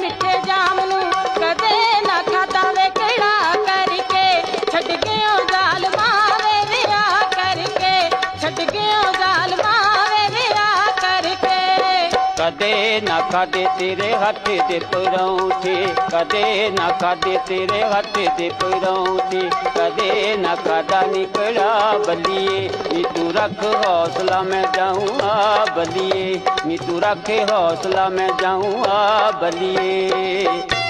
ਮਿੱਠੇ ਜਾਮ ਨੂੰ ਕਦੇ ਨਾ ਕਦੇ ਨਾ ਖਾਦੇ ਤੇਰੇ ਹੱਥ ਦੇ ਪਰੌਂਠੇ, ਕਦੇ ਨਾ ਖਾਦੇ ਤੇਰੇ ਹੱਥ ਦੇ ਪਰੌਂਠੇ, ਕਦੇ ਨਾ ਖਾਦਾ ਨਿਕੜਾ ਬੱਲੀਏ। ਨੀ ਤੂੰ ਰੱਖ ਹੌਸਲਾ, ਮੈਂ ਜਾਊਂ ਆ ਬੱਲੀਏ। ਨੀ ਤੂੰ ਰੱਖ ਹੌਸਲਾ, ਮੈਂ ਜਾਊਂ ਆ ਬੱਲੀਏ।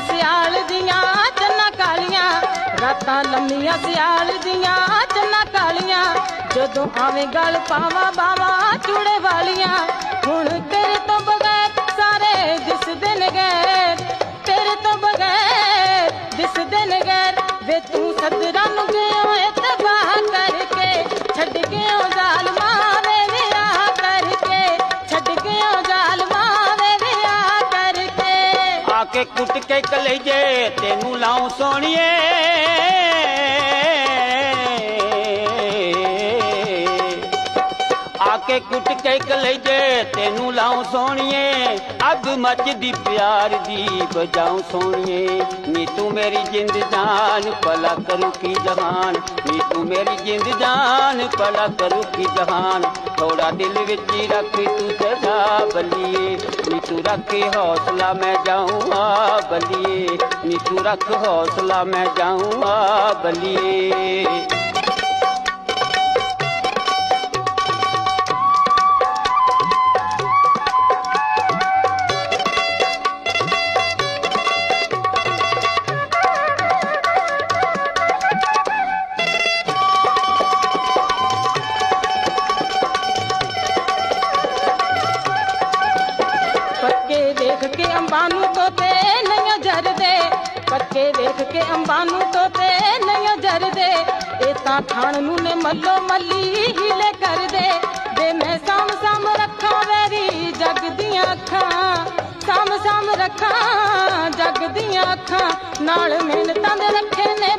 ਸਿਆਲ ਦੀਆਂ ਚੰਨਾ ਕਾਲੀਆਂ, ਰਾਤਾਂ ਲੰਮੀਆਂ ਸਿਆਲ ਦੀਆਂ ਚੰਨਾ ਕਾਲੀਆਂ, ਜਦੋਂ ਆਵੇਂ ਗਲ ਪਾਵਾਂ ਬਾਵਾਂ ਚੂੜੇ ਕੇ ਕੁੱਟ ਕੇ ਕਲੇਜੇ ਤੈਨੂੰ ਲਾਉ ਸੋਣੀਏ ਆ ਕੇ ਕੁੱਟ ਕੇ ਕਲੇਜੇ ਤੈਨੂੰ ਲਾਉ ਸੋਣੀਏ ਅੱਗ ਮੱਚਦੀ ਪਿਆਰ ਦੀ ਬਜਾਉ ਸੋਣੀਏ ਨੀ ਤੂੰ ਮੇਰੀ ਜਿੰਦ ਜਾਨ, ਭਲਾ ਕਰੂ ਕੀ ਜਹਾਨ। ਨੀ ਤੂੰ ਮੇਰੀ ਜਿੰਦ ਜਾਨ, ਭਲਾ ਕਰੂ ਕੀ ਜਹਾਨ। ਥੋੜਾ ਦਿਲ ਵਿੱਚ ਹੀ ਰੱਖ ਤੂੰ ਸਦਾ ਬੱਲੀਏ। ਨੀ ਤੂੰ ਰੱਖ ਹੌਸਲਾ ਮੈਂ ਜਾਊਂ ਆ ਬੱਲੀਏ। ਨੀ ਤੂੰ ਰੱਖ ਹੌਸਲਾ ਮੈਂ ਜਾਊਂ ਆ ਬੱਲੀਏ। ਪੱਕੇ ਵੇਖ ਕੇ ਅੰਬਾਂ ਨੂੰ ਤੋਤੇ ਨਹੀਂ ਜਰਦੇ। ਪੱਕੇ ਵੇਖ ਕੇ ਅੰਬਾਂ ਨੂੰ ਤੋਤੇ ਨਹੀਂ ਜਰਦੇ। ਇਹ ਤਾਂ ਖਾਣ ਨੂੰ ਨੇ ਮੱਲੋ ਮੱਲੀ ਹੀਲੇ ਕਰਦੇ। ਵੇ ਮੈਂ ਸਾਮ ਸਾਮ ਰੱਖਾਂ ਵੈਰੀ ਜਗ ਦੀਆਂ ਅੱਖਾਂ ਸਾਮ ਸਾਮ ਰੱਖਾਂ ਜਗ ਦੀਆਂ ਅੱਖਾਂ। ਨਾਲ ਮਿਹਨਤਾਂ ਦੇ ਰੱਖੇ ਨੇ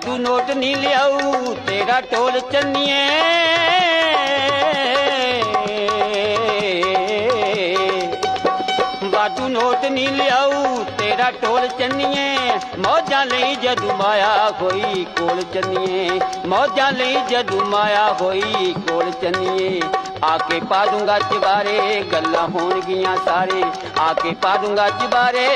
ਕਰਕੇ ਨੋਟ ਨਹੀਂ ਲਿਆਊ, ਤੇਰਾ ਟੋਲ ਚੰਨੀਏ। ਵਾਧੂ ਨੋਟ ਨਹੀਂ ਲਿਆਊ, ਤੇਰਾ ਟੋਲ ਚੰਨੀਏ। ਮੌਜਾਂ ਲਈ ਜਦੋਂ ਮਾਇਆ ਹੋਈ ਕੋਲ ਚੰਨੀਏ। ਮੌਜਾਂ ਲਈ ਜਦੋਂ ਮਾਇਆ ਹੋਈ ਕੋਲ ਚੰਨੀਏ। ਆ ਕੇ ਪਾ ਦੂੰਗਾ ਚਬਾਰੇ ਗੱਲਾਂ ਹੋਣਗੀਆਂ ਸਾਰੇ। ਆ ਕੇ ਪਾ ਦੂੰਗਾ ਚਬਾਰੇ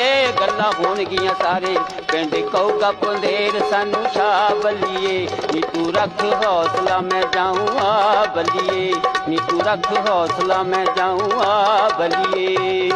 ਗੱਲਾਂ ਹੋਣਗੀਆਂ ਸਾਰੇ। ਪਿੰਡ ਕਹੂਗਾ ਪੰਦੇਰ, ਸਾਨੂੰ ਸ਼ਾ ਬਲੀਏ ਨੀ ਤੂੰ ਰੱਖ ਹੌਸਲਾ, ਮੈਂ ਜਾਊਂ ਆ ਬੱਲੀਏ। ਨੀ ਤੂੰ ਰੱਖ ਹੌਸਲਾ, ਮੈਂ ਜਾਊਂ ਆ ਬੱਲੀਏ।